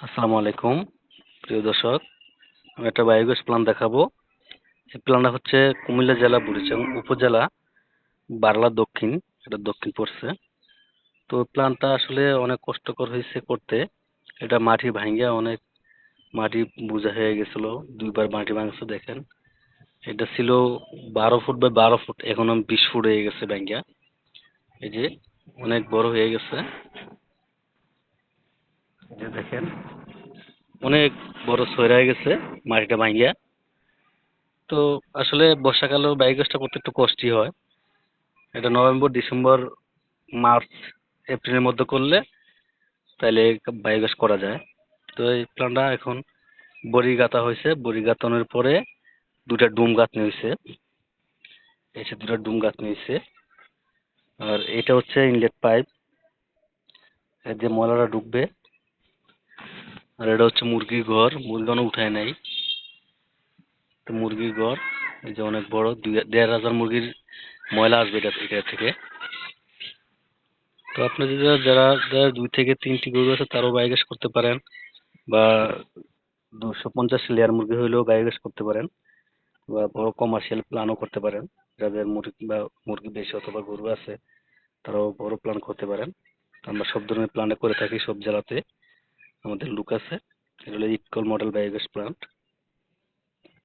আসসালামু আলাইকুম, প্রিয় দর্শক। আমি একটা বায়োগ্যাস প্ল্যান দেখাবো। এই প্ল্যানটা হচ্ছে কুমিল্লা জেলা বুড়িচং উপজেলা, বারলা দক্ষিণ। এটা দক্ষিণ পড়ছে। তো প্ল্যানটা আসলে অনেক কষ্টকর হয়েছে করতে। এটা মাটি ভাঙ্গিয়া অনেক মাটি বোঝা হয়ে গেছিল। দুইবার মাটি ভাঙছে, দেখেন। এটা ছিল বারো ফুট বাই বারো ফুট, এখন বিশ ফুট হয়ে গেছে ভাঙ্গিয়া। এই যে অনেক বড় হয়ে গেছে। দেখেন, অনেক বড় সয়রা হয়ে গেছে মাটিটা ভাঙ্গিয়া। তো আসলে বর্ষাকালেও বায়োগ্যাসটা করতে একটু কষ্টই হয়। এটা নভেম্বর, ডিসেম্বর, মার্চ, এপ্রিলের মধ্যে করলে তাহলে বায়োগ্যাস করা যায়। তো এই প্ল্যানটা এখন বড়ি গাঁথা হয়েছে। বড়ি গাঁথানোর পরে দুটা ডুম গাঁথনি হয়েছে। এসে দুটা ডুম গাঁথনি হয়েছে। আর এটা হচ্ছে ইনলেট পাইপ। এর যে ময়লাটা ঢুকবে আর এটা হচ্ছে মুরগির ঘর মুরগি অনেক উঠায় নাই। তো মুরগির ঘর, এই যে অনেক বড় দেড় হাজার মুরগির ময়লা আসবে এটা এটা থেকে। তো আপনি যদি যারা যারা দুই থেকে তিনটি গরু আছে, তারাও বায়োগ্যাস করতে পারেন, বা দুশো পঞ্চাশ লেয়ার মুরগি হইলেও বায়োগ্যাস করতে পারেন, বা বড় কমার্শিয়াল প্ল্যানও করতে পারেন। যাদের মুরগি, বা মুরগি বেশি অথবা গরু আছে, তারাও বড় প্ল্যান করতে পারেন। আমরা সব ধরনের প্ল্যানে করে থাকি সব জেলাতে। আমাদের লুক আছে এটা হলো ইটকল মডেল বায়োগ্যাস প্ল্যান্ট